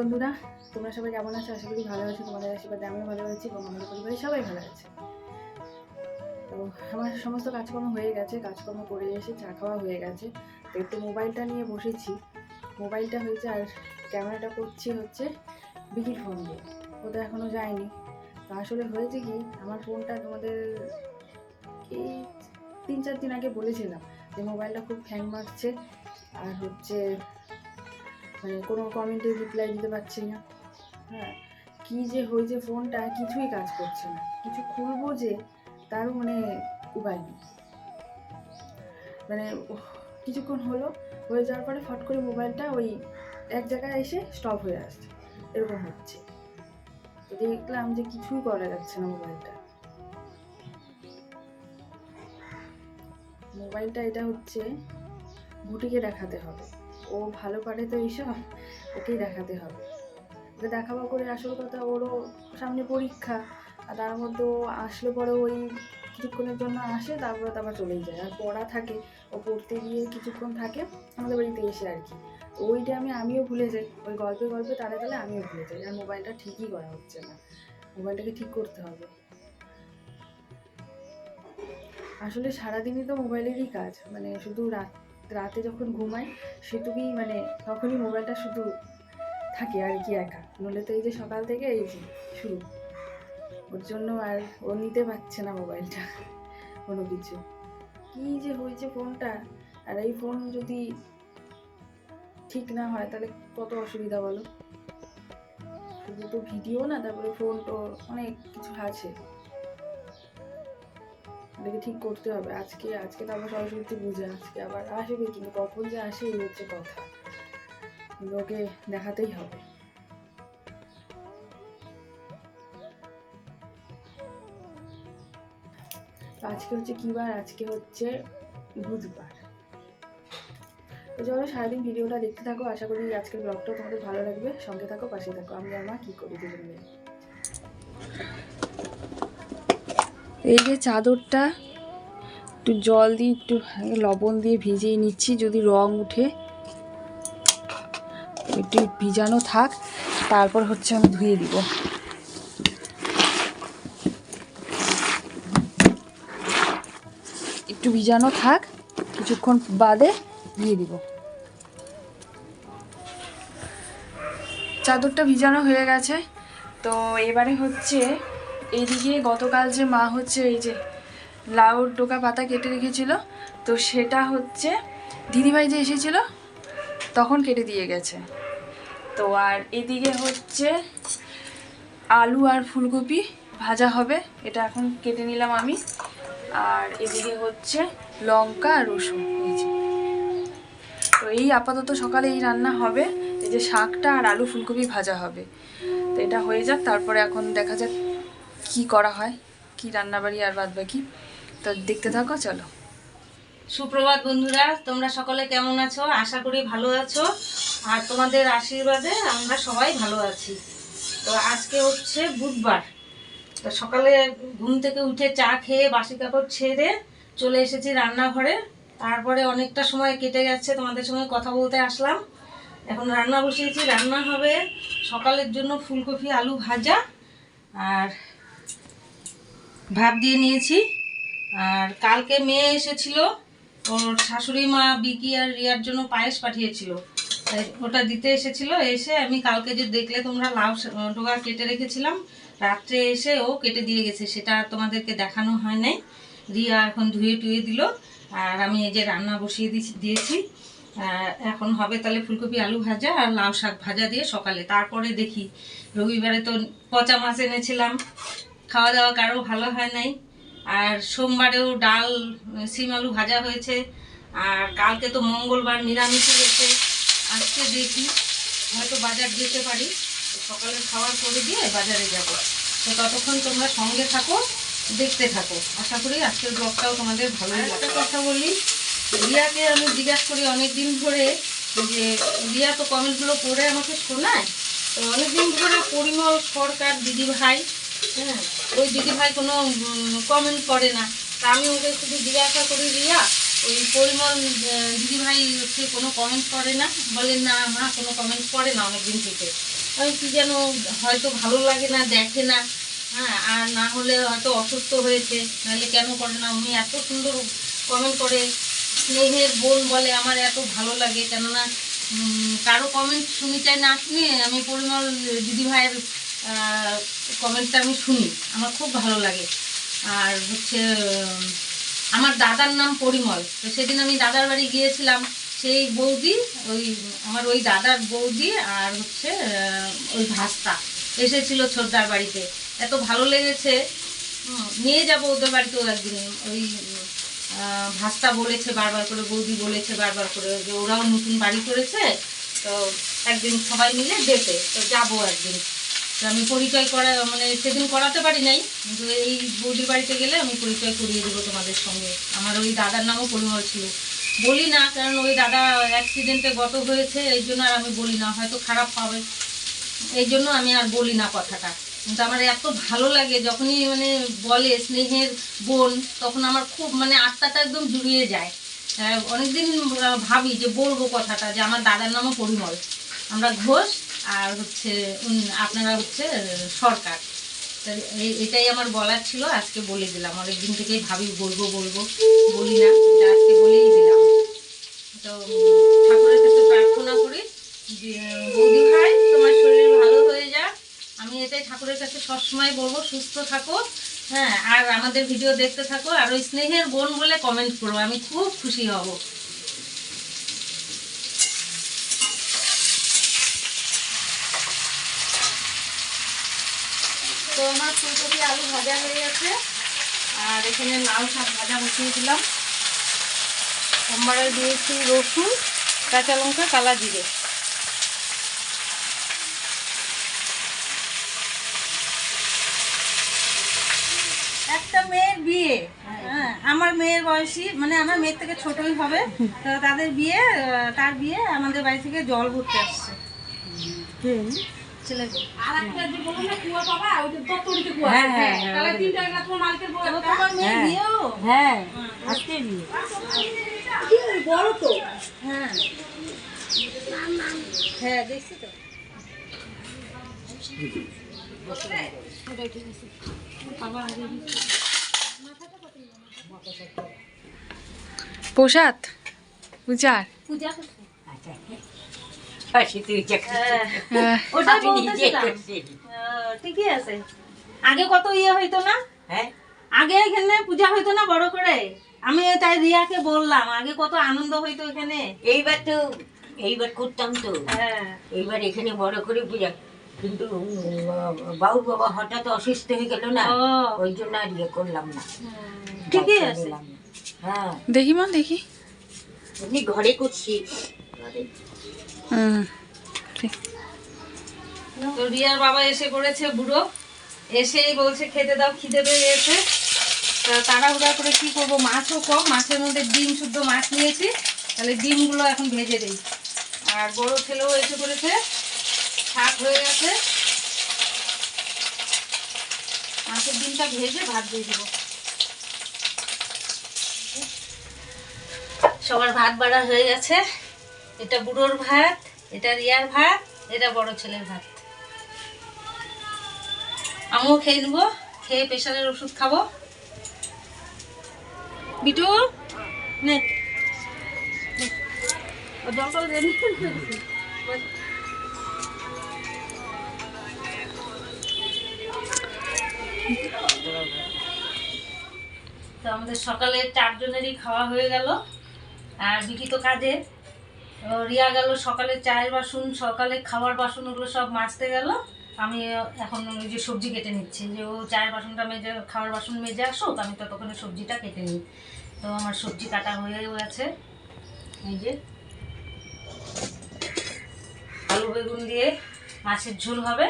বন্ধুরা, তোমরা সবাই কেমন আছো? আশা করি ভালো আছো, তোমাদের আশীর্বাদে আমিও ভালো আছি এবং আমাদের পরিবারে সবাই ভালো আছে। তো আমার সমস্ত কাজকর্ম হয়ে গেছে, কাজকর্ম করে এসে চা খাওয়া হয়ে গেছে। তো একটু মোবাইলটা নিয়ে বসেছি। মোবাইলটা হয়েছে আর ক্যামেরাটা করছি হচ্ছে বিকির ফোন দিয়ে। ওটা এখনও যায়নি। তো আসলে হয়েছে কি, আমার ফোনটা তোমাদের এই তিন চার দিন আগে বলেছিলাম যে মোবাইলটা খুব হ্যাং মারছে আর হচ্ছে মানে কোনো কমেন্টের রিপ্লাই দিতে পারছি না। হ্যাঁ কী যে হয়েছে ফোনটা কিছুই কাজ করছে না। কিছু খুলবো যে তারও মানে উপায় নেই। মানে কিছুক্ষণ হলো, হয়ে যাওয়ার পরে ফট করে মোবাইলটা ওই এক জায়গায় এসে স্টপ হয়ে আসছে। এরকম হচ্ছে। তো দেখলাম যে কিছুই করা যাচ্ছে না মোবাইলটা মোবাইলটা এটা হচ্ছে ঘুটিকে দেখাতে হবে। ও ভালো পারে তো এইসব ওকেই দেখাতে হবে। ওকে দেখাবো করে আসল কথা ওরও সামনে পরীক্ষা, আর তার মধ্যে ও আসলে পরে ওই কিছুক্ষণের জন্য আসে, তারপরে তো আবার চলেই যায়। আর পড়া থাকে, ও পড়তে গিয়ে কিছুক্ষণ থাকে আমাদের বাড়িতে এসে আর কি। ওই টাইমে আমিও ভুলে যাই। ওই গল্পে গল্পে তারা তাহলে আমিও ভুলে যাই। আর মোবাইলটা ঠিকই করা হচ্ছে না। মোবাইলটাকে ঠিক করতে হবে। আসলে সারাদিনই তো মোবাইলেরই কাজ। মানে শুধু রাত রাতে যখন ঘুমাই, সেটুকুই মানে তখনই মোবাইলটা শুধু থাকে আর কি একা। নলে তো এই যে সকাল থেকে এই যে শুরু। ওর জন্য আর ও নিতে পারছে না মোবাইলটা, কোনো কিছু। কী যে হয়েছে ফোনটা? আর এই ফোন যদি ঠিক না হয়, তাহলে কত অসুবিধা বলো? শুধু তো ভিডিও না, তারপরে ফোন তো অনেক কিছু আছে। এটাকে ঠিক করতে হবে। আজকে আজকে তো আবার সরস্বতী পূজা, আজকে আবার আসবে কিন্তু কখন যে আসে এই হচ্ছে কথা। ওকে দেখাতেই হবে। আজকে হচ্ছে কি বার? আজকে হচ্ছে বুধবার। তো চলো সারাদিন ভিডিওটা দেখতে থাকো। আশা করি আজকের ব্লগটাও তোমাদের ভালো লাগবে। সঙ্গে থাকো, পাশে থাকো। আমি আমার কী করি দুজন এই যে চাদরটা, একটু জল দিয়ে, একটু লবণ দিয়ে ভিজিয়ে নিচ্ছি, যদি রং উঠে। একটু ভিজানো থাক, তারপর হচ্ছে আমি ধুয়ে দিব। একটু ভিজানো থাক, কিছুক্ষণ বাদে ধুয়ে দিব। চাদরটা ভিজানো হয়ে গেছে, তো এবারে হচ্ছে এইদিকে গতকাল যে মা হচ্ছে এই যে লাউর ডোকা পাতা কেটে রেখেছিল, তো সেটা হচ্ছে দিদিভাই যে এসেছিল, তখন কেটে দিয়ে গেছে। তো আর এদিকে হচ্ছে আলু আর ফুলকপি ভাজা হবে, এটা এখন কেটে নিলাম আমি। আর এদিকে হচ্ছে লঙ্কা আর রসুন, এই যে। তো এই আপাতত সকালে এই রান্না হবে, এই যে শাকটা আর আলু ফুলকপি ভাজা হবে। তো এটা হয়ে যাক, তারপরে এখন দেখা যাক কি করা হয়, কি রান্নাবাড়ি আর বাদ বাকি তো দেখতে থাকো, চলো। সুপ্রভাত বন্ধুরা, তোমরা সকলে কেমন আছো? আশা করি ভালো আছো। আর তোমাদের আশীর্বাদে আমরা সবাই ভালো আছি। তো আজকে হচ্ছে বুধবার। তো সকালে ঘুম থেকে উঠে চা খেয়ে বাসি কাপড় ছেড়ে চলে এসেছি রান্নাঘরে। তারপরে অনেকটা সময় কেটে গেছে, তোমাদের সঙ্গে কথা বলতে আসলাম। এখন রান্না বসিয়েছি, রান্না হবে সকালের জন্য ফুলকপি, আলু ভাজা। আর ভাত দিয়ে নিয়েছি। আর কালকে মেয়ে এসেছিল, ওর শাশুড়ি মা বিকি আর রিয়ার জন্য পায়েস পাঠিয়েছিল। ওটা দিতে এসেছিল, এসে আমি কালকে যে দেখলে তোমরা লাউ ডোগা কেটে রেখেছিলাম, রাত্রে এসে ও কেটে দিয়ে গেছে, সেটা তোমাদেরকে দেখানো হয় নাই। রিয়া এখন ধুয়ে টুয়ে দিল, আর আমি এই যে রান্না বসিয়ে দিয়েছি। দিয়েছি এখন হবে তাহলে ফুলকপি, আলু ভাজা আর লাউ শাক ভাজা দিয়ে সকালে। তারপরে দেখি, রবিবারে তো পচা মাছ এনেছিলাম। খাওয়া দাওয়া কারও ভালো হয় নাই। আর সোমবারেও ডাল শিম আলু ভাজা হয়েছে। আর কালকে তো মঙ্গলবার নিরামিষ হয়েছে। আজকে দেখি হয়তো বাজার যেতে পারি। সকালে খাওয়ার করে দিয়ে বাজারে যাব। তো ততক্ষণ তোমরা সঙ্গে থাকো দেখতে থাকো। আশা করি আজকের ব্লগটাও তোমাদের ভালো একটা কথা বলি রিয়াকে আমি জিজ্ঞাসা করি অনেক দিন ধরে যে রিয়া তো কমেন্টগুলো পড়ে আমাকে শোনায়। তো অনেকদিন ধরে পরিমল সরকার দিদি ভাই হ্যাঁ ওই দিদি ভাই কোনো কমেন্ট করে না। তা আমি ওকে শুধু জিজ্ঞাসা করি রিয়া ওই পরিমল দিদিভাই হচ্ছে কোনো কমেন্ট করে না। বলে, না, মা কোনো কমেন্ট করে না অনেকদিন থেকে। ওই কী যেন হয়তো ভালো লাগে না, দেখে না। হ্যাঁ আর না হলে হয়তো অসুস্থ হয়েছে। নাহলে কেন করে না? উনি এত সুন্দর কমেন্ট করে। স্নেহের বোন বলে, আমার এত ভালো লাগে। কেননা কারও কমেন্ট শুনি চাই না শুনি আমি পরিমল দিদিভাইয়ের কমেন্টটা আমি শুনি, আমার খুব ভালো লাগে। আর হচ্ছে আমার দাদার নাম পরিমল। তো সেদিন আমি দাদার বাড়ি গিয়েছিলাম, সেই বৌদি, ওই, আমার ওই দাদার বৌদি আর হচ্ছে ওই ভাস্তা এসেছিল ছোটদার বাড়িতে। এত ভালো লেগেছে। নিয়ে যাব ওদের বাড়িতেও একদিন। ওই ভাস্তা বলেছে বারবার করে, বৌদি বলেছে বারবার করে যে ওরাও নতুন বাড়ি করেছে। তো একদিন সবাই মিলে যেতে। তো যাব একদিন। আমি পরিচয় করা মানে সেদিন করাতে পারি নাই, কিন্তু এই বৌদির বাড়িতে গেলে আমি পরিচয় করিয়ে দেবো তোমাদের সঙ্গে। আমার ওই দাদার নামও পরিমল ছিল। বলি না, কারণ ওই দাদা অ্যাক্সিডেন্টে গত হয়েছে, এই জন্য আর আমি বলি না, হয়তো খারাপ পাবে এই জন্য আমি আর বলি না কথাটা। কিন্তু আমার এত ভালো লাগে, যখনই মানে বলে স্নেহের বোন, তখন আমার খুব মানে আত্মাটা একদম জুড়িয়ে যায়। অনেকদিন ভাবি যে বলব কথাটা, যে আমার দাদার নামও পরিমল। আমরা ঘোষ আর হচ্ছে আপনারা হচ্ছে সরকার। এটাই আমার বলার ছিল, আজকে বলে দিলাম। অনেকদিন থেকেই ভাবি, বলব বলব, বলি না আজকে বলেই দিলাম। তো ঠাকুরের কাছে প্রার্থনা করি বৌদি ভাই, তোমার শরীর ভালো হয়ে যাক। আমি এটাই ঠাকুরের কাছে সবসময় বলব, সুস্থ থাকো। হ্যাঁ আর আমাদের ভিডিও দেখতে থাকো। আর ওই স্নেহের বোন বলে কমেন্ট করো আমি খুব খুশি হব। তো আমার ফুলকপি আলু ভাজা হয়ে গেছে। আর এখানে লাউ শাক ভাজা বসিয়ে দিলাম। সোমবারে দিয়েছি রসুন, কাঁচা লঙ্কা, কালা জিরে। একটা মেয়ের বিয়ে। হ্যাঁ আমার মেয়ের বয়সী মানে আমার মেয়ের থেকে ছোটই হবে। তাদের বিয়ে তার বিয়ে আমাদের বাড়ি থেকে জল ভরতে আসছে। হ্যাঁ হ্যাঁ হ্যাঁ হ্যাঁ হ্যাঁ দেখছি তো। প্রসাদ পূজার। পূজা করছে। ঠিকই আছে। আগে কত ইয়ে হইতো না? হ্যাঁ? আগে এখানে পূজা হইতো না বড় করে? আমি তাই রিয়াকে বললাম আগে কত আনন্দ হইতো এখানে? এইবার তো এইবার করতাম তো। হ্যাঁ। এইবার এখানে বড় করে পূজা। কিন্তু বাবুর বাবা হঠাৎ অসুস্থ হয়ে গেল না ওই জন্য আর ইয়ে করলাম না। ঠিকই আছে। হ্যাঁ। দেখি মা দেখি। ঘরে করছি। ঠিক তো রিয়ার বাবা এসে পড়েছে বুড়ো। এসেই বলছে, খেতে দাও, খিদে পেয়ে গেছে তা তাড়াহুড়া করে কি করব? মাছও কম, মাছের মধ্যে ডিম, শুদ্ধ মাছ নিয়েছি। তাহলে ডিমগুলো এখন ভেজে দিই। আর বড় ছেলেও এসে পড়েছে শাক হয়ে গেছে। মাছের ডিমটা ভেজে ভাত দিয়ে দেবো। সবার ভাত বাড়া হয়ে গেছে। এটা বুড়োর ভাত, এটা রিয়ার ভাত, এটা বড় ছেলের ভাত। আমিও খেয়ে নেব, খেয়ে প্রেশারের ওষুধ খাব। বিটু? নে। তো আমাদের সকালে চারজনেরই খাওয়া হয়ে গেল। আর বিকি তো কাজে। রিয়া গেল, সকালে চায়ের বাসন, সকালে খাওয়ার বাসন, ওগুলো সব মাজতে গেল। আমি এখন ওই যে সবজি কেটে নিচ্ছি। যে ও চায়ের বাসনটা মেজে, খাওয়ার বাসন মেজে আসুক, আমি ততক্ষণে সবজিটা কেটে নিই। তো আমার সবজি কাটা হয়েও গেছে। এই যে। আলু বেগুন দিয়ে মাছের ঝোল হবে।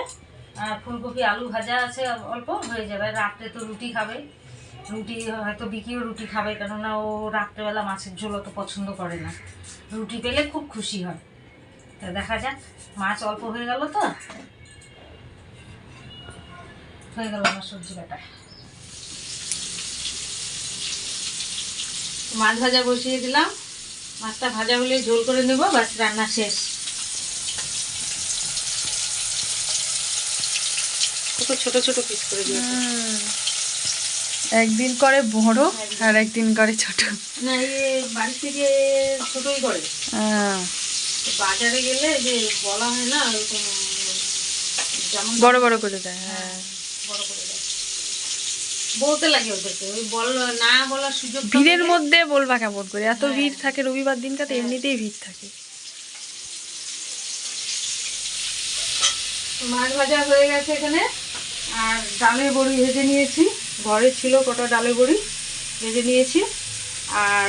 আর ফুলকপি আলু ভাজা আছে অল্প, হয়ে যাবে। রাত্রে তো রুটি খাবে। রুটি হয়তো বিকিও রুটি খাবে কেননা ও রাত্রেবেলা মাছের ঝোল অত পছন্দ করে না। রুটি পেলে খুব খুশি হয়। তা দেখা যাক মাছ অল্প হয়ে গেল তো? হয়ে গেল আমার সবজি কাটা। মাছ ভাজা বসিয়ে দিলাম। মাছটা ভাজা হলে ঝোল করে নেব বাস রান্না শেষ। কত ছোট ছোট পিস করে দিয়েছি। একদিন করে বড় আর একদিন করে ছোট। না বাড়ি থেকে ছোটই করে। হ্যাঁ, বাজারে গেলে যে বলা হয় না বড় বড় করে দেয় হ্যাঁ বড় করে দেয়। বলতে লাগে ওদেরকে ওই বল না বলার সুযোগ ভিড়ের মধ্যে বলবা কেমন করে এত ভিড় থাকে রবিবার দিনটাতে এমনিতেই ভিড় থাকে। মাছ ভাজা হয়ে গেছে এখানে আর ডালে বড়ি ভেজে নিয়েছি। ঘরে ছিল কটা ডালে বড়ি ভেজে নিয়েছি। আর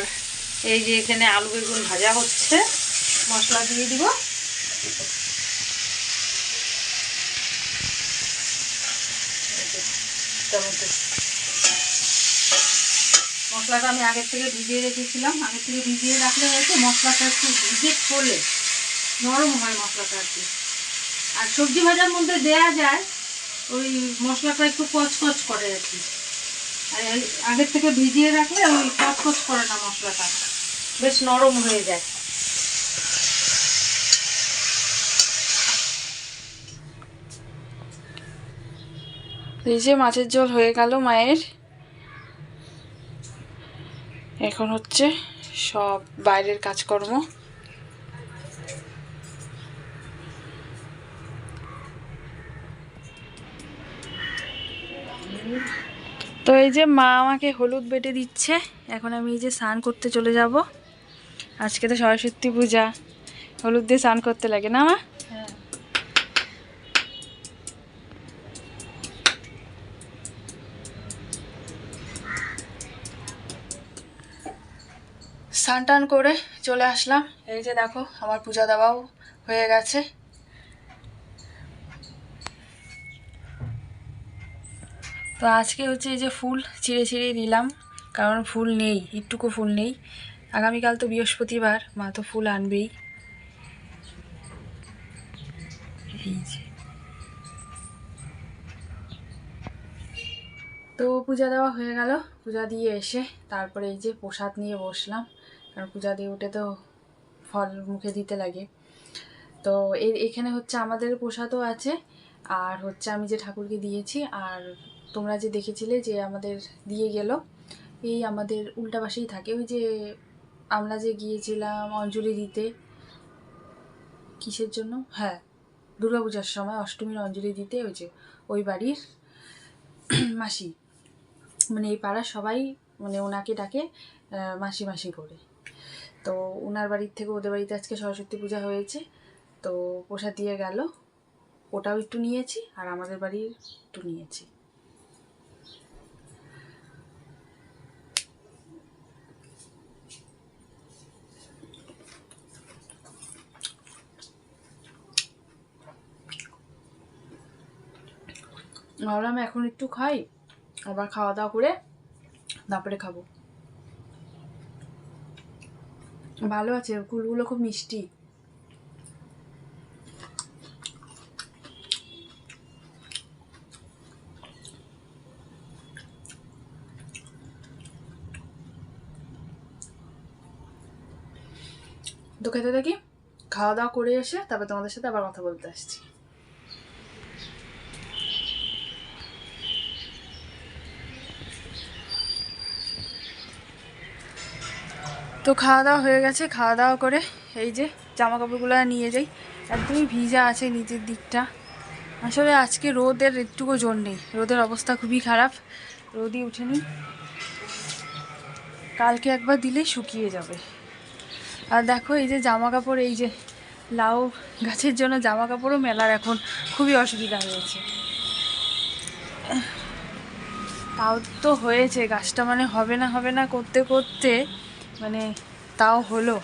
এই যে এখানে আলু বেগুন ভাজা হচ্ছে, মশলা দিয়ে দিব। মশলাটা আমি আগের থেকে ভিজিয়ে রেখেছিলাম। আগের থেকে ভিজিয়ে রাখলে হয়তো মশলাটা একটু ভিজে করলে নরম হয় মশলাটা আর কি। আর সবজি ভাজার মধ্যে দেয়া যায়, ওই মশলাটা একটু কচকচ করে আর কি। আগের থেকে ভিজিয়ে রাখলে ওই কচকচ করে না মশলাটা। বেশ নরম হয়ে যায়। এই যে মাছের ঝোল হয়ে গেল মায়ের। এখন হচ্ছে সব বাইরের কাজকর্ম। তো এই যে মা আমাকে হলুদ বেটে দিচ্ছে, এখন আমি এই যে স্নান করতে চলে যাব। আজকে তো সরস্বতী পূজা, হলুদ দিয়ে স্নান করতে লাগে না মা? স্নান টান করে চলে আসলাম। এই যে দেখো, আমার পূজা দেওয়াও হয়ে গেছে। তো আজকে হচ্ছে এই যে ফুল ছিঁড়ে ছিঁড়ে দিলাম কারণ ফুল নেই, একটুকু ফুল নেই। আগামীকাল তো বৃহস্পতিবার, মা তো ফুল আনবেই। তো পূজা দেওয়া হয়ে গেল, পূজা দিয়ে এসে তারপরে এই যে প্রসাদ নিয়ে বসলাম, কারণ পূজা দিয়ে উঠে তো ফল মুখে দিতে লাগে। তো এর, এখানে হচ্ছে আমাদের প্রসাদও আছে, আর হচ্ছে আমি যে ঠাকুরকে দিয়েছি, আর তোমরা যে দেখেছিলে যে আমাদের দিয়ে গেল, এই আমাদের উল্টা পাশেই থাকে। ওই যে আমরা যে গিয়েছিলাম অঞ্জলি দিতে, কিসের জন্য? হ্যাঁ দুর্গাপূজার সময় অষ্টমীর অঞ্জলি দিতে ওই যে, ওই বাড়ির মাসি। মানে এই পাড়ার সবাই মানে ওনাকে ডাকে মাসি মাসি করে। তো ওনার বাড়ির থেকে ওদের বাড়িতে আজকে সরস্বতী পূজা হয়েছে। তো প্রসাদ দিয়ে গেল, ওটাও একটু নিয়েছি আর আমাদের বাড়ির একটু নিয়েছি। ভাবলাম এখন একটু খাই, আবার খাওয়া দাওয়া করে তারপরে খাব। ভালো আছে, কুলগুলো খুব মিষ্টি। তো খেতে থাকি, খাওয়া দাওয়া করে এসে তারপর তোমাদের সাথে আবার কথা বলতে আসছি। তো খাওয়া দাওয়া হয়ে গেছে। খাওয়া দাওয়া করে এই যে জামা কাপড়গুলো নিয়ে যাই। একদমই ভিজা আছে নিচের দিকটা। আসলে আজকে রোদের একটুকু জোর নেই। রোদের অবস্থা খুবই খারাপ। রোদই উঠেনি। কালকে একবার দিলেই শুকিয়ে যাবে। আর দেখো এই যে জামা কাপড় এই যে লাউ গাছের জন্য জামা কাপড়ও মেলার এখন খুবই অসুবিধা হয়েছে। তাও তো হয়েছে। গাছটা মানে হবে না হবে না করতে করতে মানে তাও হলো।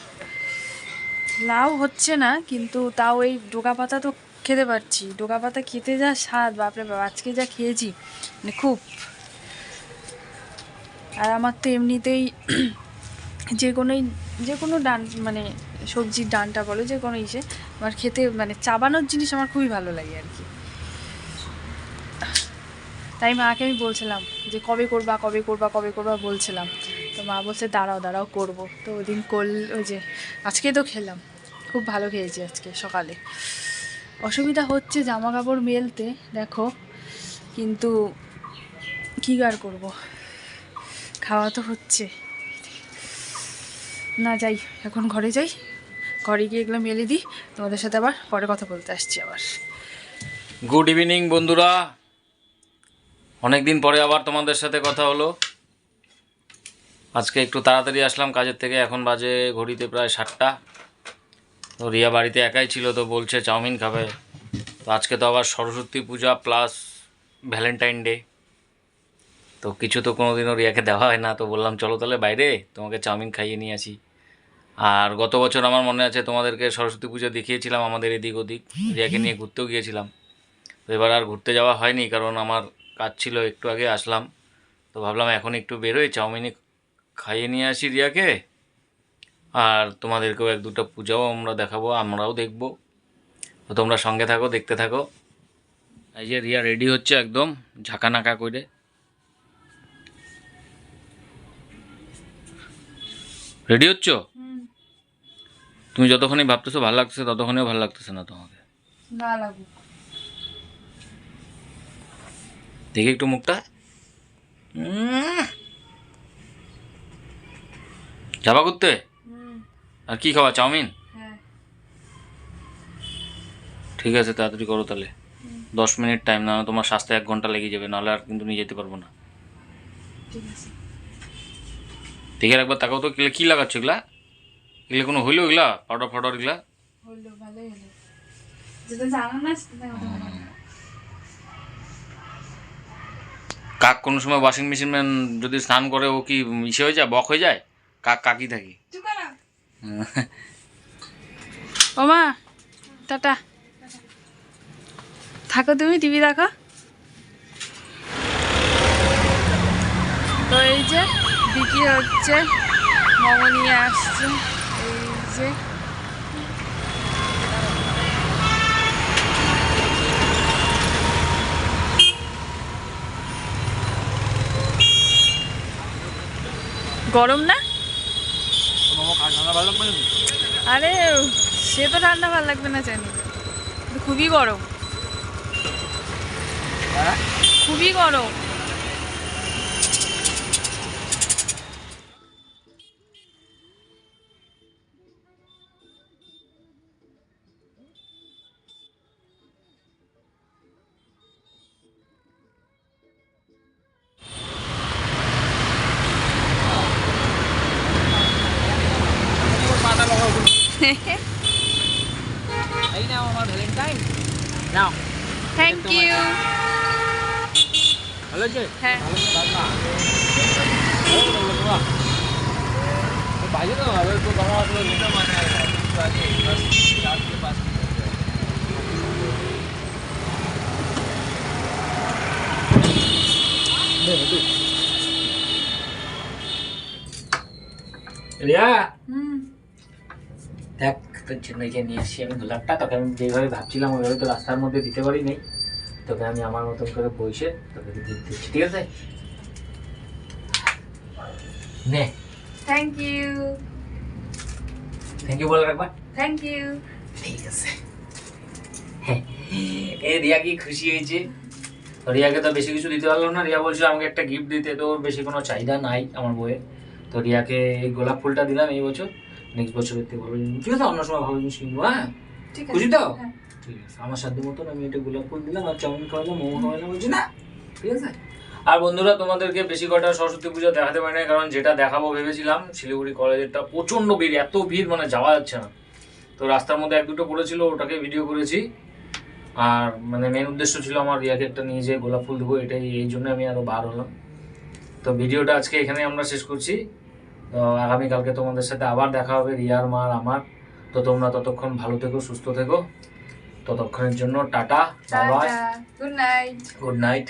লাউ হচ্ছে না, কিন্তু তাও এই ডোকা পাতা তো খেতে পারছি। ডোকা পাতা খেতে যা স্বাদ, বাপরে বাপ, আজকে যা খেয়েছি মানে খুব। আর আমার তো এমনিতেই যে কোনোই, যে কোনো ডান মানে সবজির ডানটা বলো, যে কোনো ইসে, আমার খেতে মানে চাবানোর জিনিস আমার খুবই ভালো লাগে আর কি। তাই মাকে আমি বলছিলাম যে কবে করবা কবে করবা কবে করবা বলছিলাম। মা বলছে, দাঁড়াও দাঁড়াও, করব। তো ওই দিন করল ওই যে আজকে তো খেলাম। খুব ভালো খেয়েছি আজকে সকালে। অসুবিধা হচ্ছে জামা কাপড় মেলতে, দেখো। কিন্তু কী আর করব? খাওয়া তো হচ্ছে। না, যাই, এখন ঘরে যাই। ঘরে গিয়ে এগুলো মেলে দিই। তোমাদের সাথে আবার পরে কথা বলতে আসছি আবার। গুড ইভিনিং বন্ধুরা। অনেক দিন পরে আবার তোমাদের সাথে কথা হলো। আজকে একটু তাড়াতাড়ি আসলাম, কাজের থেকে। এখন বাজে ঘড়িতে প্রায় সাতটা। তো রিয়া বাড়িতে একাই ছিল, তো বলছে চাউমিন খাবে। তো আজকে তো আবার Saraswati Puja plus Valentine day. তো কিছু তো কোনো দিনও রিয়াকে দেওয়া হয় না, তো বললাম, চলো তাহলে বাইরে, তোমাকে চাউমিন খাইয়ে নিয়ে আসি। আর গত বছর আমার মনে আছে, তোমাদেরকে সরস্বতী পুজো দেখিয়েছিলাম আমাদের এদিক ওদিক, রিয়াকে নিয়ে ঘুরতেও গিয়েছিলাম। তো এবার আর ঘুরতে যাওয়া হয়নি, কারণ আমার কাজ ছিল, একটু আগে আসলাম। তো ভাবলাম এখন একটু বেরোই চাউমিনে খাইয়ে নিয়ে আসি রিয়াকে। আর তোমাদেরকেও এক দুটো পূজাও আমরা দেখাবো আমরাও দেখব। তো তোমরা সঙ্গে থাকো দেখতে থাকো। এই যে রিয়া রেডি হচ্ছে একদম ঝাঁকানাকা করে। রেডি হচ্ছ? তুমি যতক্ষণই ভাবতেছো ভালো লাগতেছে ততক্ষণেও ভালো লাগতেছে না তোমাকে। না লাগুক। দেখি একটু মুখটা। যাবা করতে আর কি খাওয়া চাউমিন? হ্যাঁ। ঠিক আছে তাড়াতাড়ি করো তাহলে। দশ মিনিট টাইম না তোমার স্বাস্থ্য এক ঘণ্টা লেগে যাবে নাহলে আর কিন্তু নিয়ে যেতে পারব না। ঠিক আছে। একবার তাকাও তো কী লাগাচ্ছ এগুলা? এগুলো কোনো হইল এগুলা? পাউডার ফাউডার এগুলা। কাক কোনো সময় ওয়াশিং মেশিন যদি স্নান করে ও কি ইসে হয়ে যায় বক হয়ে যায়? কাক থাকি। ও মা টাটা। থাকো তুমি টিভি দেখো। তো এই যে বিক্রি হচ্ছে মোমো নিয়ে আসছে। এই যে। গরম না? আরে সে তো ঠান্ডা ভালো লাগবে না জানি। খুবই গরম। খুবই গরম। Tí nào mà thử lên tay Nào Thank you Hả lên chứ Hả lên chứ Hả lên chứ Hả Banyak lah, aku bawa aku minta mana kita ni, pas দেখ তোর জন্য নিয়ে আসছি আমি গোলাপটা তোকে আমি যেভাবে ভাবছিলাম ওইভাবে তো রাস্তার মধ্যে দিতে পারি নাই তোকে আমি আমার মতন করে বসে তোকে দিয়ে দিচ্ছি ঠিক আছে? নে। থ্যাংক ইউ থ্যাংক ইউ বলে রাখবা? থ্যাংক ইউ ঠিক আছে। এ রিয়া কি খুশি হয়েছে? তো রিয়াকে তো বেশি কিছু দিতে পারলাম না। রিয়া বলছিল আমাকে একটা গিফট দিতে তো বেশি কোনো চাহিদা নাই আমার বইয়ের তো রিয়াকে এই গোলাপ ফুলটা দিলাম এই বছর। নেক্সট বছরের থেকে ভালো জিনিস। ঠিক আছে অন্য সময় ভালো জিনিস কিনবো হ্যাঁ? ঠিক খুশি তো? হ্যাঁ। ঠিক আছে আমার সাধ্য মতন আমি একটা গোলাপ ফুল দিলাম আর চাউমিন খাওয়ালাম মোমো খাওয়ালাম বলছি না। ঠিক আছে? আর বন্ধুরা তোমাদেরকে বেশি কটা সরস্বতী পুজো দেখাতে পারি না কারণ যেটা দেখাবো ভেবেছিলাম শিলিগুড়ি কলেজেরটা প্রচণ্ড ভিড় এত ভিড় মানে যাওয়া যাচ্ছে না। তো রাস্তার মধ্যে এক দুটো পড়েছিল ওটাকে ভিডিও করেছি। আর মানে মেন উদ্দেশ্য ছিল আমার রিয়াকে একটা নিয়ে যেয়ে গোলাপ ফুল দেবো এটাই এই জন্য আমি আরও বার হলাম। তো ভিডিওটা আজকে এখানে আমরা শেষ করছি। তো আগামীকালকে তোমাদের সাথে আবার দেখা হবে রিয়ার মার আমার। তো তোমরা ততক্ষণ ভালো থেকো সুস্থ থেকো। ততক্ষণের জন্য টাটা বাবা গুড নাইট গুড নাইট